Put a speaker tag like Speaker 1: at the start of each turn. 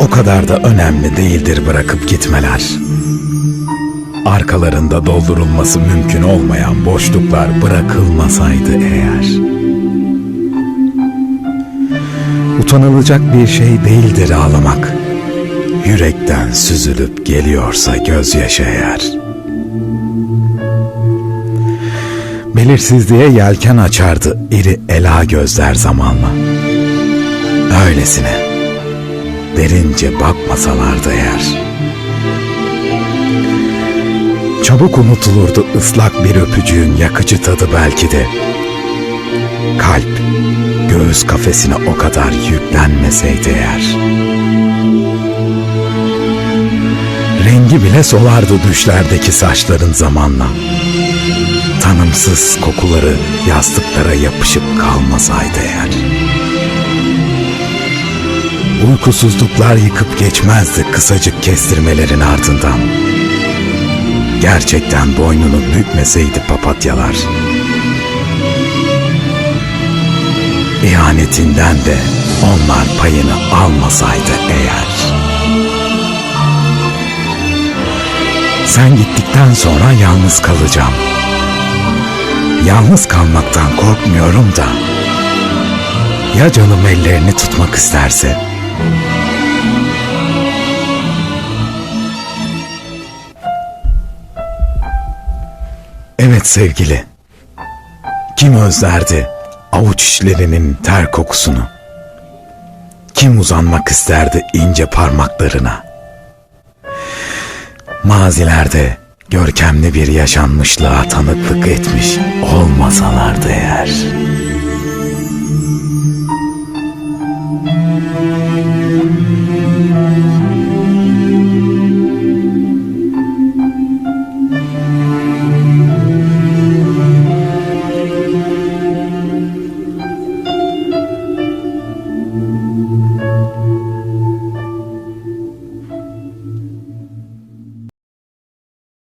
Speaker 1: o kadar da önemli değildir bırakıp gitmeler. Arkalarında doldurulması mümkün olmayan boşluklar bırakılmasaydı eğer. Utanılacak bir şey değildir ağlamak. Yürekten süzülüp geliyorsa gözyaşı eğer. Belirsizliğe yelken açardı iri ela gözler zamanla. Öylesine derince bakmasalardı eğer. Çabuk unutulurdu ıslak bir öpücüğün yakıcı tadı belki de. Kalp göğüs kafesine o kadar yüklenmeseydi eğer. Rengi bile solardı düşlerdeki saçların zamanla. Tanımsız kokuları yastıklara yapışıp kalmasaydı eğer. Uykusuzluklar yıkıp geçmezdi kısacık kestirmelerin ardından. Gerçekten boynunu bükmeseydi papatyalar. İhanetinden de onlar payını almasaydı eğer. Sen gittikten sonra yalnız kalacağım. Yalnız kalmaktan korkmuyorum da. Ya canım ellerini tutmak isterse? Evet sevgili. Kim özlerdi avuç içlerinin ter kokusunu? Kim uzanmak isterdi ince parmaklarına? Mazilerde görkemli bir yaşanmışlığa tanıklık etmiş olmasalardı eğer.